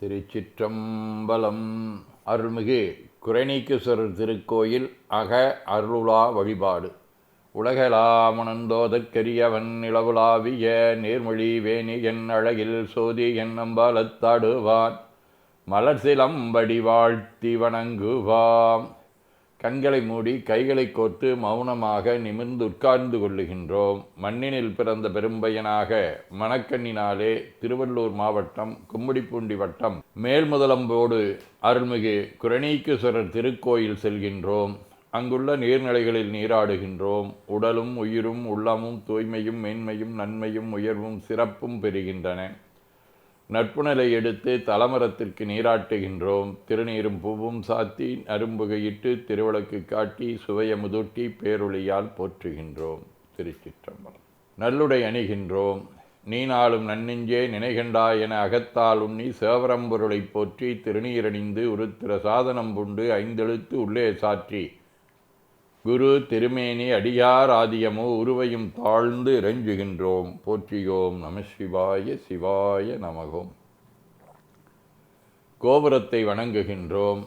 திருச்சிற்றம்பலம். அருள்மிகு குறைநீக்கீஸ்வரர் திருக்கோயில் அக அருளுலா வழிபாடு. உலகலாமணந்தோதற்கரியவன் நிலவுலாவிய நீர்மொழி வேணி என் அழகில் சோதி என் அம்பாலத்தாடுவான் மலர் சிலம்படி வாழ்த்தி வணங்குவாம். கண்களை மூடி கைகளை கோர்த்து மௌனமாக நிமிர்ந்து உட்கார்ந்து கொள்ளுகின்றோம். மண்ணினில் பிறந்த பெரும்பையனாக மணக்கண்ணினாலே திருவள்ளூர் மாவட்டம் கும்மிடிப்பூண்டி வட்டம் மேல்முதலம்போடு அருள்மிகு குரணீக்குஸ்வரர் திருக்கோயில் செல்கின்றோம். அங்குள்ள நீர்நிலைகளில் நீராடுகின்றோம். உடலும் உயிரும் உள்ளமும் தூய்மையும் மேன்மையும் நன்மையும் உயர்வும் சிறப்பும் பெறுகின்றன. நட்புணலை எடுத்து தலமரத்திற்கு நீராட்டுகின்றோம். திருநீரும் பூவும் சாத்தி அரும்புகையிட்டு திருவிளக்கு காட்டி சுவைய முதுட்டி பேருளியால் போற்றுகின்றோம். திருச்சிற்றம்பலம். நல்லுடை அணிகின்றோம். நீ நாளும் நன்னெஞ்சே நினைகண்டா என அகத்தால் உண்ணி சேவரம்பொருளைப் போற்றி திருநீரணிந்து உருத்திர சாதனம் புண்டு ஐந்தெழுத்து உள்ளே சாற்றி குரு திருமேனி அடியார் ஆதியமோ உருவையும் தாழ்ந்து இறைஞ்சுகின்றோம். போற்றியோம் நம சிவாய சிவாய நமகோம். கோபுரத்தை வணங்குகின்றோம்.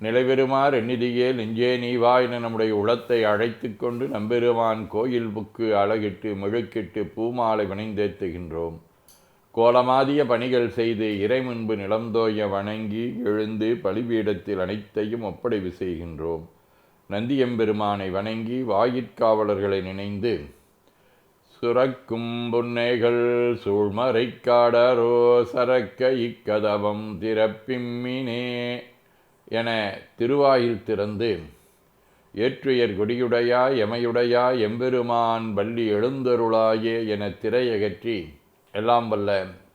நிலைபெறுமார் எண்ணிதியே நெஞ்சே நீவா என நம்முடைய உளத்தை அழைத்து கொண்டு நம்பெருமான் கோயில் புக்கு அழகிட்டு முழுக்கிட்டு பூமாலை வினைந்தேத்துகின்றோம். கோலமாதிய பணிகள் செய்து இறை முன்பு நிலந்தோய வணங்கி எழுந்து பலிபீடத்தில் அனைத்தையும் ஒப்படைவு செய்கின்றோம். நந்தியம்பெருமானை வணங்கி வாயிற்காவலர்களை நினைந்து சுரக்கும் புன்னைகள் சூழ்மறை காடரோ சரக்க இக்கதவம் திறப்பிம்மினே என திருவாயில் திறந்து ஏற்றுயர் கொடியுடையா எமையுடையா எம்பெருமான் வள்ளி எழுந்தருளாயே என திரையகற்றி எல்லாம் வல்ல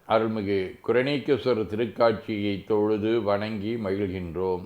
அருள்மிகு குரணீக்கேஸ்வரர் திருக்காட்சியை தொழுது வணங்கி மகிழ்கின்றோம்.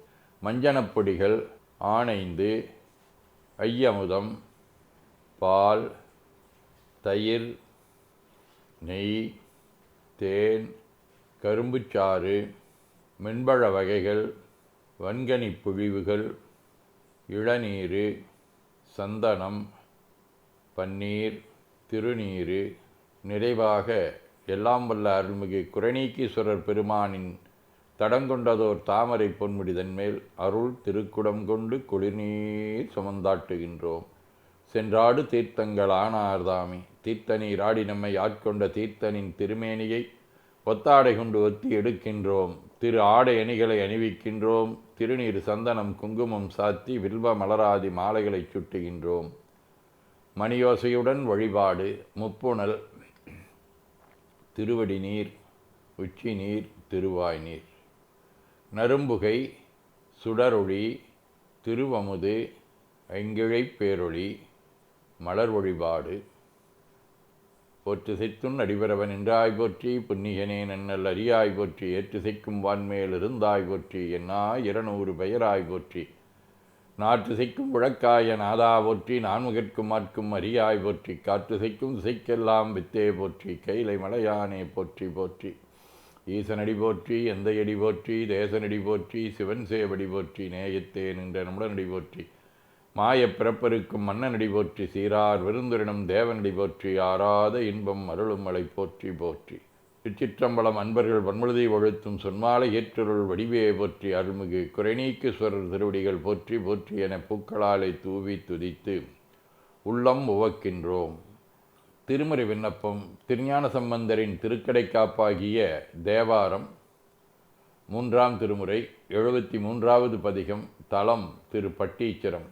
மஞ்சனப்பொடிகள் ஆனைந்து ஐயமுதம் பால் தயிர் நெய் தேன் கரும்புச்சாறு மென்பழ வகைகள் வன்கனி புழிவுகள் இளநீர் சந்தனம் பன்னீர் திருநீர் நிறைவாக எல்லாம் வல்ல அருள்மிகு குறைநீக்கீஸ்வரர் பெருமானின் தடங்கொண்டதோர் தாமரை பொன்முடிதன் மேல் அருள் திருக்குடம் கொண்டு குளிர்நீர் சுமந்தாட்டுகின்றோம். சென்றாடு தீர்த்தங்கள் ஆனார்தாமி. தீர்த்தனீர் ஆடி நம்மை ஆட்கொண்ட தீர்த்தனின் திருமேனியை ஒத்தாடை கொண்டு ஒத்தி எடுக்கின்றோம். திரு ஆடை அணிகளை அணிவிக்கின்றோம். திருநீர் சந்தனம் குங்குமம் சாத்தி வில்வ மலராதி மாலைகளை சுட்டுகின்றோம். மணியோசையுடன் வழிபாடு முப்புணல் திருவடி நீர் உச்சி நீர் திருவாய் நீர். நரும்புகை சுடரொளி திருவமுது ஐங்கிழைப் பேரொளி மலர் வழிபாடு போற்று செய்த்துன் அடிபரவன் என்றாய் போற்றி புன்னிகனே நன்னல் அரியாய் போற்றி ஏற்று செய்க்கும் வான்மேல் இருந்தாய் போற்றி என்னா இருநூறு பெயராய் போற்றி. நாற்று செய்க்கும் உழக்காய நாதா போற்றி நான்முகற்கும் மாற்கும் அரியாய் போற்றி காற்று செய்க்கும் திசைக்கெல்லாம் வித்தே போற்றி கைலை மலையானே போற்றி போற்றி. ஈசனடி போற்றி எந்தையடி போற்றி தேசனடி போற்றி சிவன் சேவடி போற்றி நேயத்தே நின்ற நம்முடனடி போற்றி. மாயப் பிறப்பருக்கும் மன்னனடி போற்றி சீரார் விருந்துரினம் தேவனடி போற்றி ஆறாத இன்பம் அருளும் மலை போற்றி போற்றி. திருச்சிற்றம்பலம் அன்பர்கள் வன்முழுதை ஒழுத்தும் சொன்மாலை ஏற்றருள் வடிவே போற்றி அருள்மிகு குறைநீக்குஸ்வரர் திருவடிகள் போற்றி போற்றி என பூக்களாலை தூவி துதித்து உள்ளம் உவக்கின்றோம். திருமுறை விண்ணப்பம் திருஞான சம்பந்தரின் திருக்கடை காப்பாகிய தேவாரம் மூன்றாம் திருமுறை எழுபத்தி மூன்றாவது பதிகம் தலம் திரு பட்டீச்சரம்.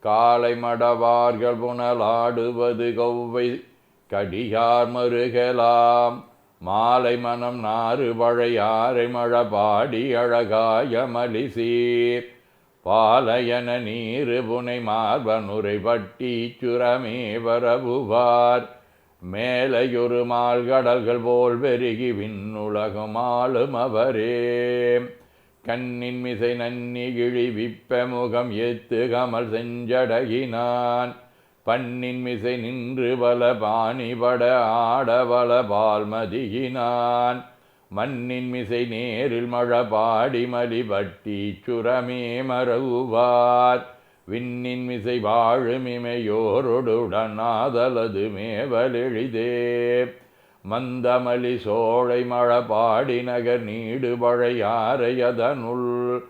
காலை மடவார்கள் புனலாடுவது கௌவை கடியார் மருகலாம் மாலை மனம் நாறு வழையாரை மழபாடி அழகாய மலிசீர். பாலயன நீரு புனை மார்பனுரை பட்டி சுரமே வரபுவார் மேலையொரு மால்கடல்கள் போல் பெருகி விண்ணுலகுமாளும் அவரே. கண்ணின் மிசை நன்னி இழிவிப்ப முகம் ஏத்து கமல் செஞ்சடகினான். பண்ணின் மிசை நின்று பல பாணிபட ஆடவள பால்மதியினான் மண்ணின் மிசை நேரில் மழபாடி மலிபட்டி சுரமே மறவுவார். விண்ணின் மிசை வாழுமிமையோருடனாதலது மேவலெழிதே மந்தமலி சோழை மழபாடி நகர் நீடு பழையாரையதனுள்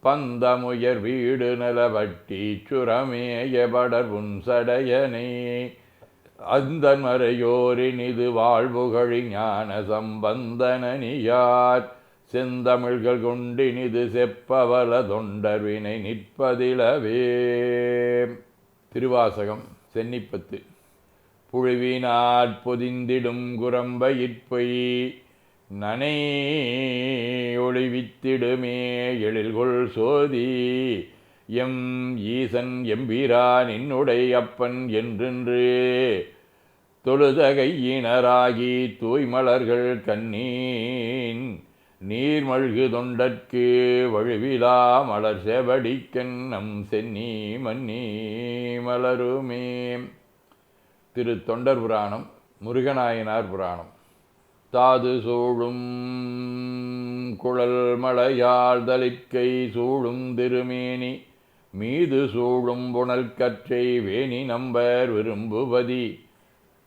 பந்தமுயர் வீடு நலவட்டி சுரமேயபடர் உன்சடையனே அந்த மறையோரினிது வாழ்வுகழி ஞான சம்பந்தனியார் செந்தமிழ்கள் கொண்டினிது செப்பவல தொண்டர்வினை நிற்பதிலவே. திருவாசகம் சென்னிப்பத்து. புழுவினாற் பொதிந்திடும் குரம்பயிற்பொய் நனை ஒளிவித்திடுமே எழில்கொள் சோதி. எம் ஈசன் எம்பிரான் என்னுடைய அப்பன் என்றென்று. தொழுதகையினராகி தூய்மலர்கள் கண்ணீன். நீர்மழ்கு தொண்டற்கு வழுவிலா மலர் செவடிக்கண் நம் சென்னி மன்னி மலருமே. திரு தொண்டர் புராணம் முருகநாயனார் புராணம். தாது சூழும் குழல் மலையாள் தலிக்கை சூழும் திருமேனி. மீது சூழும் புனல் கற்றை வேணி நம்பர் விரும்புவதி.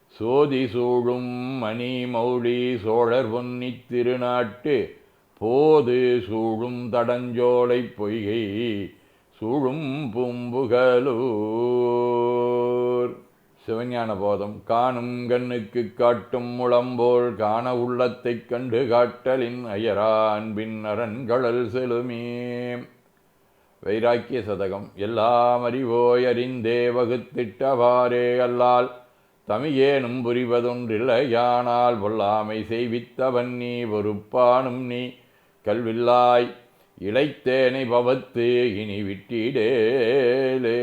சோதி சூழும் மணி மௌழி சோழர் பொன்னி திருநாட்டு போது சூழும் தடஞ்சோலை பொய்கை சூழும் பூம்புகலூர். சிவஞான போதம் காணும் கண்ணுக்கு காட்டும் முழம்போல் காண உள்ளத்தைக் கண்டு காட்டலின் அயரான் பின் அரண்களல் செலுமே. வைராக்கிய சதகம். எல்லாம் அறிவோய் அறிந்தே வகுத்திட்டவாறே அல்லால் தமியேனும் புரிவதொன்றில்லையானால் பொல்லாமை செய்வித்தவன் நீ பொறுப்பானும் நீ கல்வில்லாய் இளைத்தேனை பவத்து இனி விட்டிடேலே.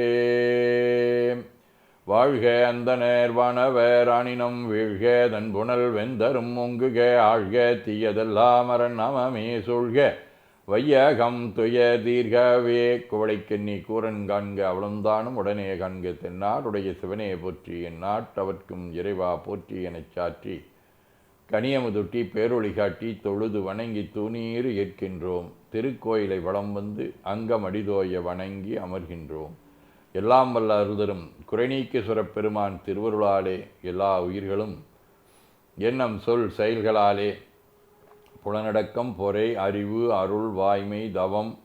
வாழ்க அந்த நேர்வானவர் அணினம் வீழ்க தன் புனல் வெந்தரும் ஒங்குக ஆழ்க தீயதெல்லாம் அரண் அமமே சூழ்க வையகம் துய தீர்கவே குவளைக்கண்ணி கூரன் காண்க அவளுந்தானும் உடனே காண்க தென்னாடுடைய சிவனே போற்றி என் நாட்டவர்க்கும் இறைவா போற்றி எனச் சாற்றி. கனியமுதுட்டி பேரொழி காட்டி தொழுது வணங்கி தூணீறு ஏற்கின்றோம். திருக்கோயிலை வளம் வந்து அங்கம் அடிதோய வணங்கி அமர்கின்றோம். எல்லாம் வல்ல அருதரும் குறைநீக்கேஸ்வரப் பெருமான் திருவருளாலே எல்லா உயிர்களும் எண்ணம் சொல் செயல்களாலே புலனடக்கம் பொறை அறிவு அருள் வாய்மை தவம்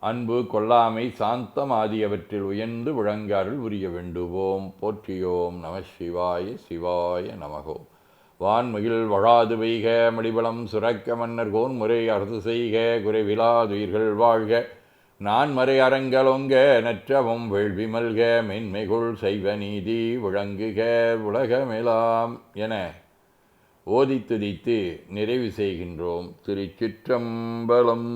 அன்பு கொல்லாமை சாந்தம் ஆகியவற்றில் உயர்ந்து விளங்காரில் உரிய வேண்டுவோம். போற்றியோம் நம சிவாய சிவாய நமகோ. வான்மையில் வழாது வைக மடிபலம் சுரக்க மன்னர் கோன்முறை அரசு செய்க குறைவிலாதுயிர்கள் வாழ்க. நான் மறை அரங்கலொங்க நற்றவம் வேள்வி மல்க மென்மைகுள் செய்வ நீதி விளங்குக உலகமெலாம் என ஓதி துதித்து நிறைவு செய்கின்றோம் திருச்சிற்றம்பலம்.